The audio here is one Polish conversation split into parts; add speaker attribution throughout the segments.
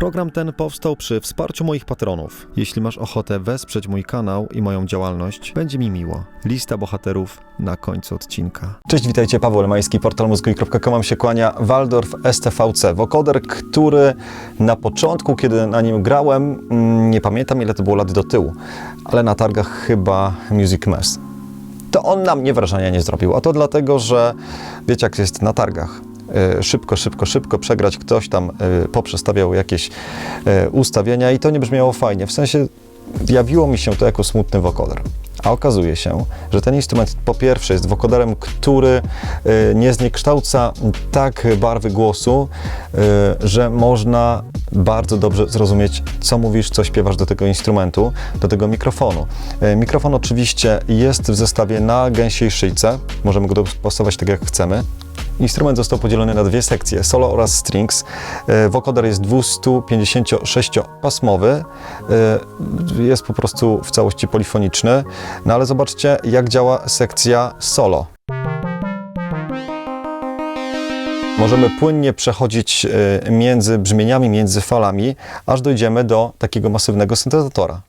Speaker 1: Program ten powstał przy wsparciu moich patronów. Jeśli masz ochotę wesprzeć mój kanał i moją działalność, będzie mi miło. Lista bohaterów na końcu odcinka. Cześć, witajcie, Paweł Lemański, portal mózgu.com. Mam się kłania Waldorf STVC, wokoder, który na początku, kiedy na nim grałem, mm, nie pamiętam ile to było lat do tyłu, ale na targach chyba Music Mess. To on na mnie wrażenia nie zrobił, a to dlatego, że wiecie jak jest na targach. E, Szybko, szybko, szybko przegrać. Ktoś tam e, poprzestawiał jakieś e, ustawienia i to nie brzmiało fajnie. W sensie jawiło mi się to jako smutny wokoder. A okazuje się, że ten instrument po pierwsze jest wokoderem, który nie zniekształca tak barwy głosu, że można bardzo dobrze zrozumieć, co mówisz, co śpiewasz do tego instrumentu, do tego mikrofonu. Mikrofon oczywiście jest w zestawie na gęsiej szyjce, możemy go dostosować tak jak chcemy. Instrument został podzielony na dwie sekcje, solo oraz strings. E, Wokoder jest 256-pasmowy, e, jest po prostu w całości polifoniczny, no ale zobaczcie jak działa sekcja solo. Możemy płynnie przechodzić e, między brzmieniami, między falami, aż dojdziemy do takiego masywnego syntezatora.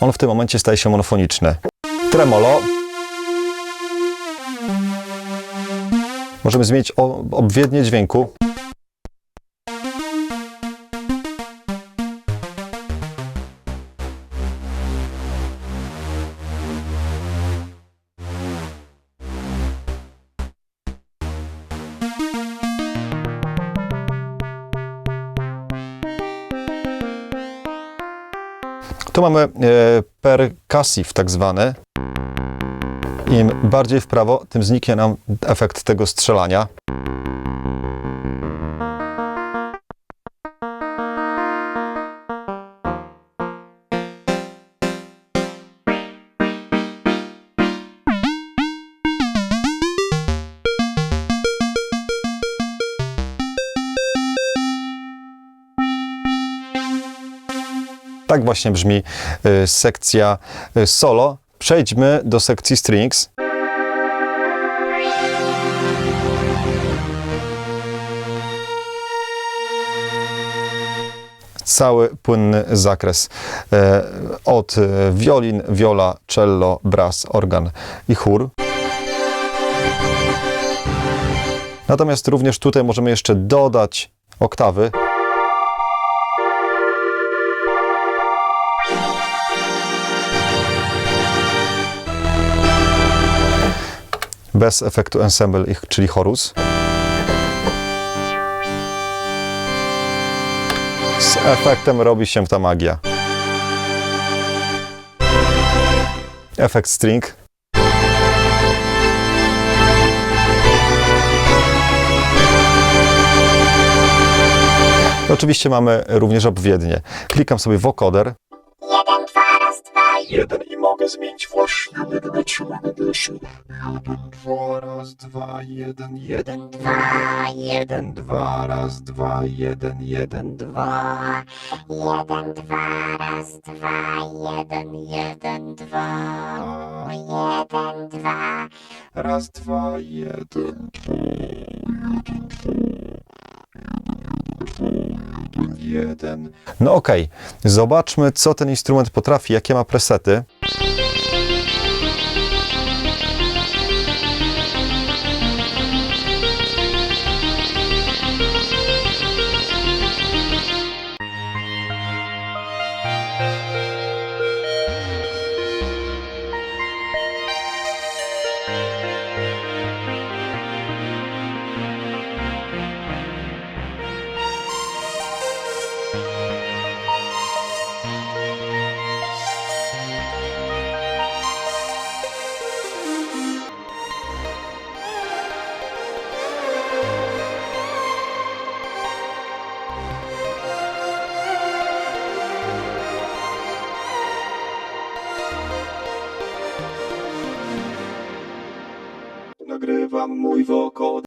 Speaker 1: On w tym momencie staje się monofoniczny. Tremolo Możemy zmienić obwiednie dźwięku. Tu mamy e, percussive tak zwany. Im bardziej w prawo, tym zniknie nam efekt tego strzelania. Tak właśnie brzmi y, sekcja y, solo. Przejdźmy do sekcji strings. Cały płynny zakres e, od e, wiolin, viola, cello, brass, organ i chór. Natomiast również tutaj możemy jeszcze dodać oktawy. Bez efektu ensemble, czyli chorus. Z efektem robi się ta magia. Efekt string. Oczywiście mamy również obwiednie. Klikam sobie wokoder. Jeden i mogę zmienić właśnie trzymamy głosu. Jeden, dwa, raz, dwa, jeden, jeden,
Speaker 2: dwa,
Speaker 1: jeden, dwa, raz, dwa, jeden, jeden, dwa.
Speaker 2: Jeden, dwa, raz, dwa, jeden, jeden, dwa, jeden, dwa.
Speaker 1: Raz, dwa, jeden, dwa, jeden, dwa. Jeden. No okej, zobaczmy co ten instrument potrafi, jakie ma presety. wam mój wokół.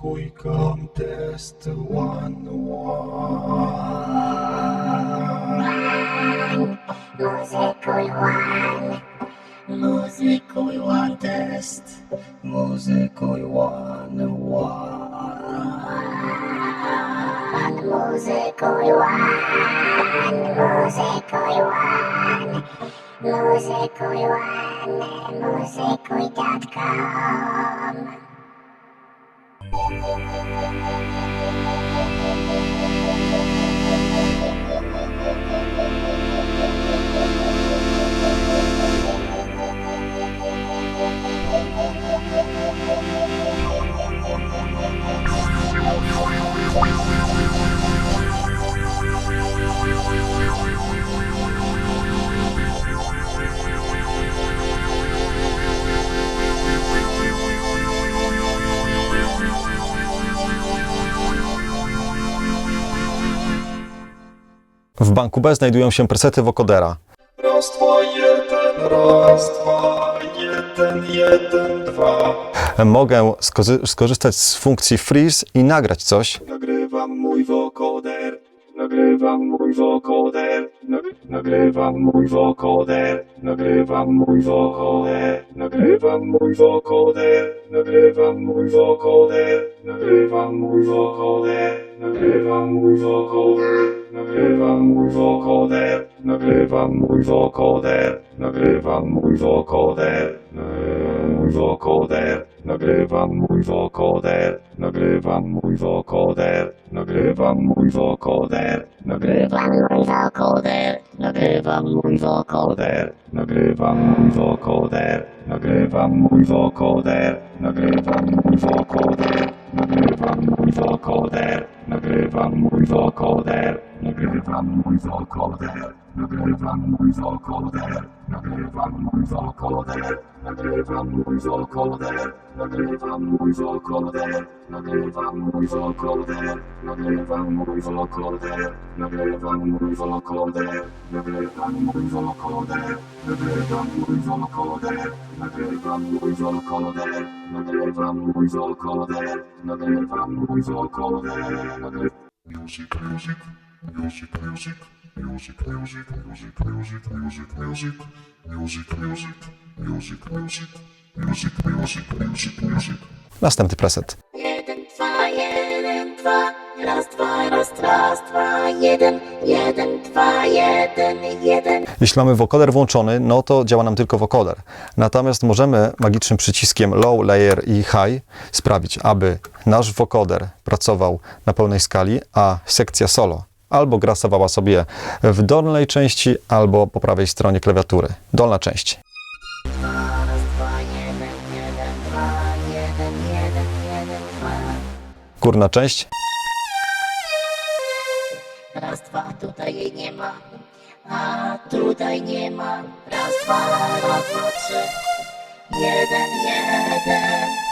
Speaker 1: Такой контест one one.
Speaker 2: Музикуй one. Музикуй one тест. Музикуй one one. Музикуй one. Музикуй one. Музикуй one. Музикуй.com Thank you.
Speaker 1: W banku B znajdują się presety wokodera. Raz, dwa, jeden, raz, dwa, jeden, jeden, dwa. Mogę skozy- skorzystać z funkcji freeze i nagrać coś. Nagrywam mój wokoder. Nagrywam mój wokoder. Nag- Nagrywam mój wokoder. Nagrywam mój wokoder. Nagrywam mój wokoder. Nagrywam mój wokoder. Nagrywam mój wokoder. Nagrywam mój wokoder. Nagrywam mój wokoder. Nagrywam mój wokoder. Nagrywam mój wokoder. Mój wokoder. Nagrywam mój wokoder. Nagrywam mój wokoder. Nagrywam mój wokoder.
Speaker 2: Nagrywam mój wokoder. Nagrywam mój wokoder.
Speaker 1: Nagrywam mój wokoder. Nagrywam mój wokoder. Nagrywam mój wokoder. Nagrywam mój wokoder. Nagrywam mój wokoder. Nagare Brahman moves all color the head. Nagare Brahman moves all color the head. Nagare Brahman moves all color the head. Nagare Brahman moves all color the head. Nagare Brahman moves all color the head. Nagare Brahman moves all color the head. Nagare Brahman moves all color the head. Nagare Brahman moves all color the head. Nagare Brahman moves all color the head. Nagare Brahman moves all color the head. Nagare Brahman moves all color the head. Nagare Brahman moves all color the head. Nagare Brahman moves all color the head. Music, music music, music, music, music, music, music, music, music, music, music, music, music, music, music, music, music. Następny preset.
Speaker 2: Jeden, dwa, jeden, dwa, raz, dwa, raz, raz, dwa, jeden, jeden, dwa, jeden, jeden.
Speaker 1: Jeśli mamy wokoder włączony, no to działa nam tylko wokoder. Natomiast możemy magicznym przyciskiem low, layer i high sprawić, aby nasz wokoder pracował na pełnej skali, a sekcja solo albo grasowała sobie w dolnej części, albo po prawej stronie klawiatury. Dolna część. Górna część.
Speaker 2: Raz, dwa, tutaj jej nie ma, a tutaj nie ma. Raz, dwa, raz, dwa, trzy, jeden, jeden.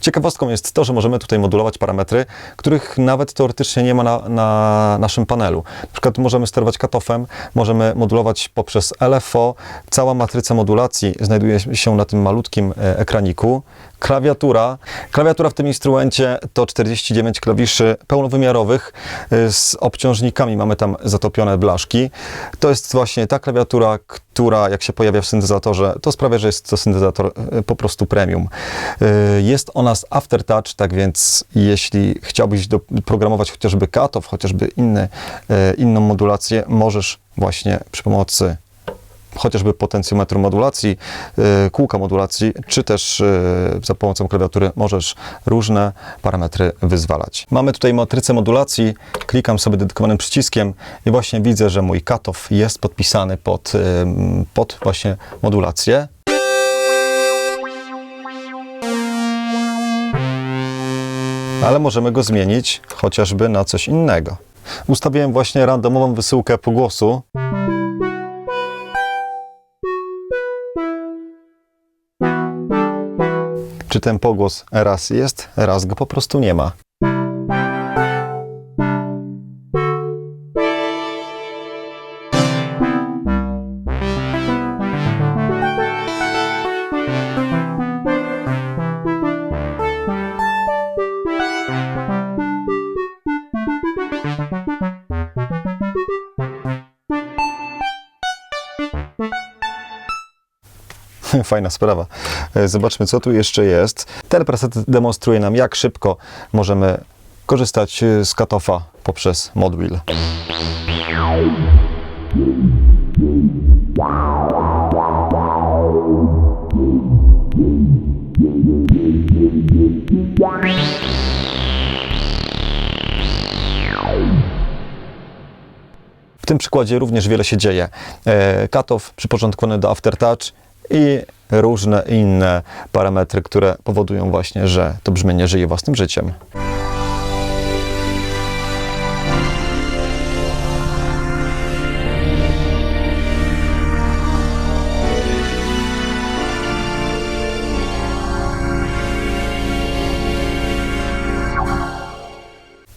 Speaker 1: Ciekawostką jest to, że możemy tutaj modulować parametry, których nawet teoretycznie nie ma na, na naszym panelu. Na przykład możemy sterować katofem, możemy modulować poprzez LFO. Cała matryca modulacji znajduje się na tym malutkim e, ekraniku. Klawiatura. Klawiatura w tym instrumencie to 49 klawiszy pełnowymiarowych e, z obciążnikami. Mamy tam zatopione blaszki. To jest właśnie ta klawiatura, która jak się pojawia w syntezatorze, to sprawia, że jest to syntezator e, po prostu premium. E, Jest ona z Aftertouch, tak więc jeśli chciałbyś programować chociażby katow, chociażby inny, inną modulację, możesz właśnie przy pomocy chociażby potencjometru modulacji, e, kółka modulacji, czy też e, za pomocą klawiatury możesz różne parametry wyzwalać. Mamy tutaj matrycę modulacji, klikam sobie dedykowanym przyciskiem i właśnie widzę, że mój katow jest podpisany pod, em, pod właśnie modulację. Ale możemy go zmienić chociażby na coś innego. Ustawiłem właśnie randomową wysyłkę pogłosu. Czy ten pogłos raz jest, raz go po prostu nie ma. Fajna sprawa. E, Zobaczmy, co tu jeszcze jest. Ten preset demonstruje nam, jak szybko możemy korzystać e, z katofa poprzez modwheel. W tym przykładzie również wiele się dzieje. E, Katow przyporządkowany do Aftertouch i różne inne parametry, które powodują właśnie, że to brzmienie żyje własnym życiem.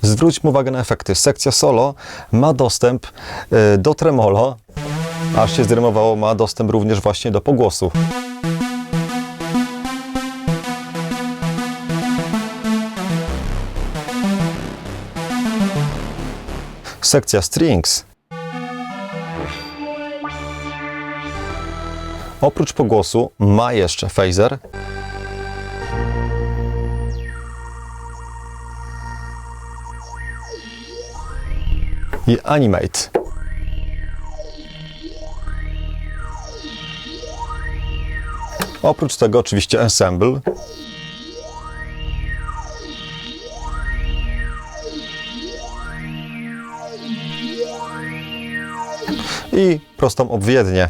Speaker 1: Zwróćmy uwagę na efekty. Sekcja solo ma dostęp e, do tremolo, aż się zrymowało, ma dostęp również właśnie do pogłosu. Sekcja strings. Oprócz pogłosu ma jeszcze phaser, i Animate. Oprócz tego oczywiście Ensemble. I prostą obwiednię.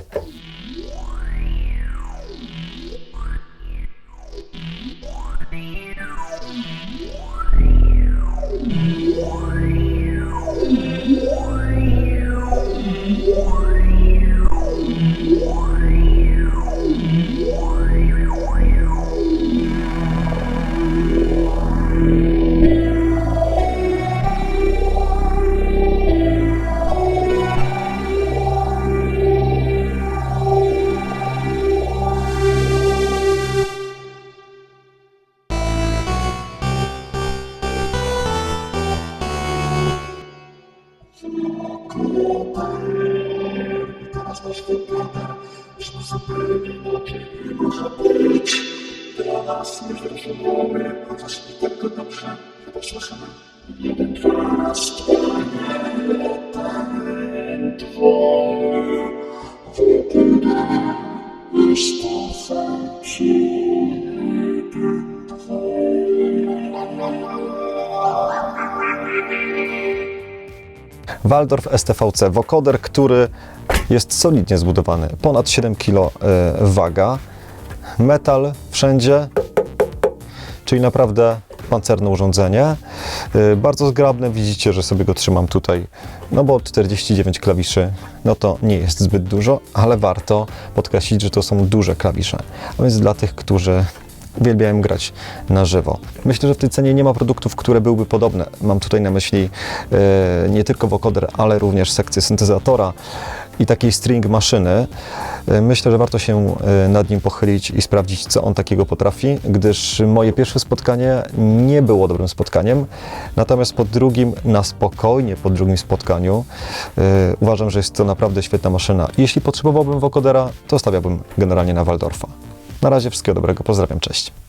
Speaker 1: Że zupełnie inaczej nie może być. Dla nas i tak dobrze chyba słyszymy. Jeden, dwa, raz, dwa, jeden, dwa. Wokół jest to. Jeden, dwa. Waldorf STVC Vocoder, który jest solidnie zbudowany. Ponad 7 kg waga. Metal wszędzie, czyli naprawdę pancerne urządzenie. Y, Bardzo zgrabne, widzicie, że sobie go trzymam tutaj, no bo 49 klawiszy, no to nie jest zbyt dużo, ale warto podkreślić, że to są duże klawisze. A więc dla tych, którzy uwielbiałem grać na żywo. Myślę, że w tej cenie nie ma produktów, które byłyby podobne. Mam tutaj na myśli e, nie tylko vocoder, ale również sekcję syntezatora i takiej string maszyny. E, Myślę, że warto się e, nad nim pochylić i sprawdzić, co on takiego potrafi, gdyż moje pierwsze spotkanie nie było dobrym spotkaniem, natomiast po drugim, na spokojnie po drugim spotkaniu, e, uważam, że jest to naprawdę świetna maszyna. Jeśli potrzebowałbym vocodera, to stawiałbym generalnie na Waldorfa. Na razie wszystkiego dobrego, pozdrawiam, cześć.